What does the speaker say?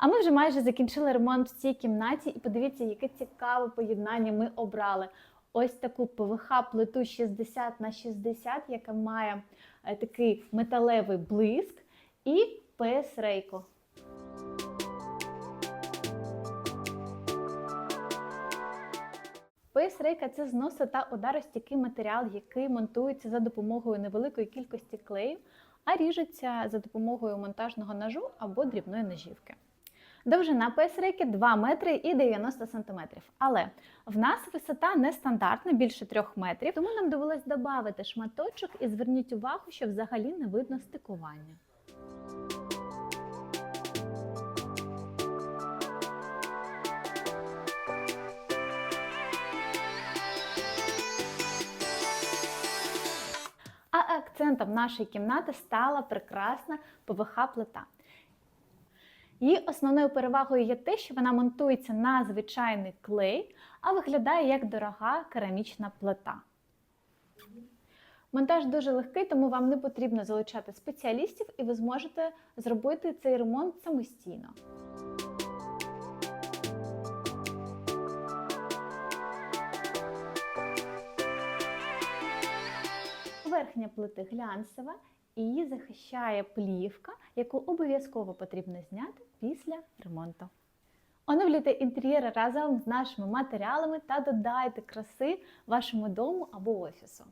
А ми вже майже закінчили ремонт в цій кімнаті, і подивіться, яке цікаве поєднання ми обрали. Ось таку ПВХ плиту 60 на 60, яка має е, такий металевий блиск, і ПС Рейко. ПС Рейка це зноси та ударостійкий матеріал, який монтується за допомогою невеликої кількості клею, а ріжеться за допомогою монтажного ножу або дрібної ножівки. Довжина ПС-рейки 2 метри і 90 сантиметрів. Але в нас висота нестандартна, більше 3 метрів, тому нам довелось додати шматочок і зверніть увагу, що взагалі не видно стикування. А акцентом нашої кімнати стала прекрасна ПВХ-плита. Її основною перевагою є те, що вона монтується на звичайний клей, а виглядає як дорога керамічна плита. Монтаж дуже легкий, тому вам не потрібно залучати спеціалістів, і ви зможете зробити цей ремонт самостійно. Верхня плити глянцева і її захищає плівка, яку обов'язково потрібно зняти після ремонту. Оновлюйте інтер'єр разом з нашими матеріалами та додайте краси вашому дому або офісу.